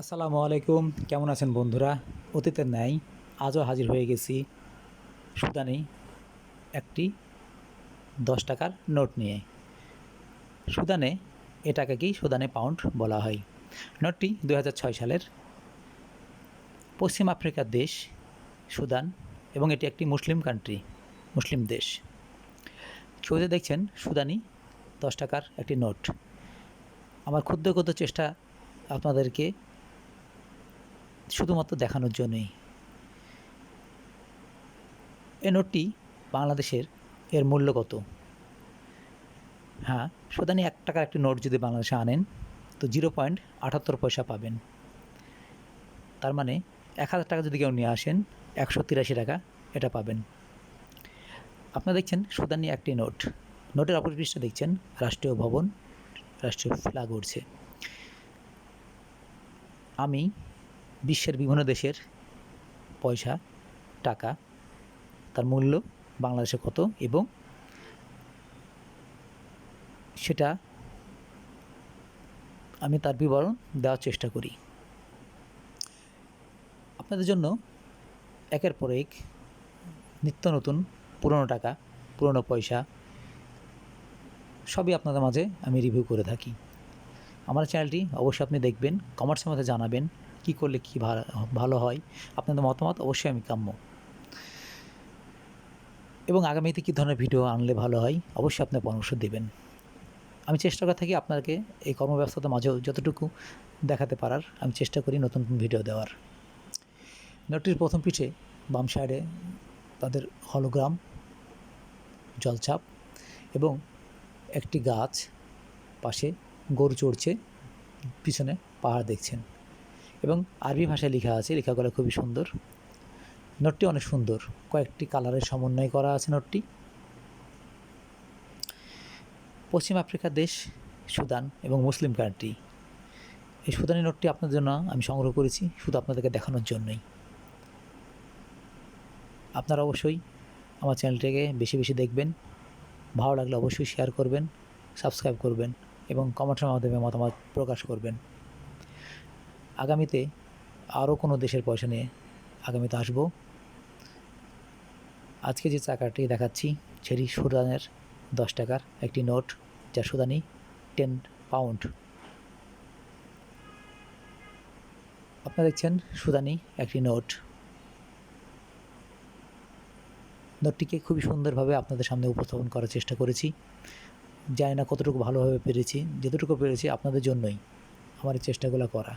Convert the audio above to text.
আসসালামু আলাইকুম। কেমন আছেন বন্ধুরা? অতীতের ন্যায় আজও হাজির হয়ে গেছি সুদানি একটি দশ টাকার নোট নিয়ে। সুদানে এ টাকাকেই সুদানে পাউন্ড বলা হয়? নোটটি দু হাজার ছয় সালের পশ্চিম আফ্রিকার দেশ সুদান এবং এটি একটি মুসলিম কান্ট্রি মুসলিম দেশ। ছবিতে দেখছেন সুদানি দশ টাকার একটি নোট। আমার ক্ষুদ্র ক্ষুদ্র চেষ্টা আপনাদেরকে শুধুমাত্র দেখানোর জন্যই। এ নোটটি বাংলাদেশের এর মূল্য কত? হ্যাঁ সুদানি এক টাকার একটি নোট যদি বাংলাদেশে আনেন, তো জিরো পয়েন্ট আটাত্তর পয়সা পাবেন। তার মানে এক হাজার টাকা যদি কেউ নিয়ে আসেন, একশো তিরাশি টাকা এটা পাবেন। আপনারা দেখছেন সুদানি একটি নোট। নোটের অপর পৃষ্ঠে দেখছেন রাষ্ট্রীয় ভবন, রাষ্ট্রীয় ফ্ল্যাগ উঠছে আমি বিশ্বের বিভিন্ন দেশের পয়সা, টাকা, তার মূল্য বাংলাদেশে কত এবং সেটা আমি তার বিবরণ দেওয়ার চেষ্টা করি। আপনাদের জন্য একের পর এক নিত্য নতুন পুরনো টাকা, পুরনো পয়সা সবই আপনাদের মাঝে আমি রিভিউ করে থাকি। আমার চ্যানেলটি অবশ্যই আপনি দেখবেন কমার্সের মধ্যে জানাবেন কী করলে কী ভালো হয়, আপনাদের মতামত অবশ্যই আমি কাম্য। এবং আগামীতে কী ধরনের ভিডিও আনলে ভালো হয়, অবশ্যই আপনার পরামর্শ দেবেন। আমি চেষ্টা করে থাকি আপনাকে এই কর্মব্যস্ততার মাঝেও যতটুকু দেখাতে পারার, আমি চেষ্টা করি নতুন ভিডিও দেওয়ার। নোটটির প্রথম পিঠে বাম সাইডে তাদের হলোগ্রাম জলছাপ এবং একটি গাছ পাশে গরু চড়ছে, পিছনে পাহাড় দেখছেন। এবং আরবি ভাষায় লেখা আছে, লেখাগুলো খুবই সুন্দর। নোটটি অনেক সুন্দর। কয়েকটি কালারের সমন্বয় করা আছে নোটটি। পশ্চিম আফ্রিকার দেশ সুদান এবং মুসলিম কান্ট্রি। এই সুদানি নোটটি আপনাদের জন্য আমি সংগ্রহ করেছি, শুধু আপনাদেরকে দেখানোর জন্যই। আপনারা অবশ্যই আমার চ্যানেলটিকে বেশি বেশি দেখবেন। ভালো লাগলে অবশ্যই শেয়ার করবেন, সাবস্ক্রাইব করবেন এবং কমেন্টের মাধ্যমে মতামত প্রকাশ করবেন। আগামীতে আরও কোনো দেশের পয়সা নিয়ে আগামীতে আসব। আজকে যে চাকাটি দেখাচ্ছি, সেটি সুদানের দশ টাকার একটি নোট, যা সুদানি টেন পাউন্ড। আপনারা দেখছেন সুদানি একটি নোট। নোটটিকে খুবই সুন্দরভাবে আপনাদের সামনে উপস্থাপন করার চেষ্টা করেছি। জানি না কতটুকু ভালোভাবে পেরেছি, যতটুকু পেরেছি আপনাদের জন্যই আমার চেষ্টাগুলো করা।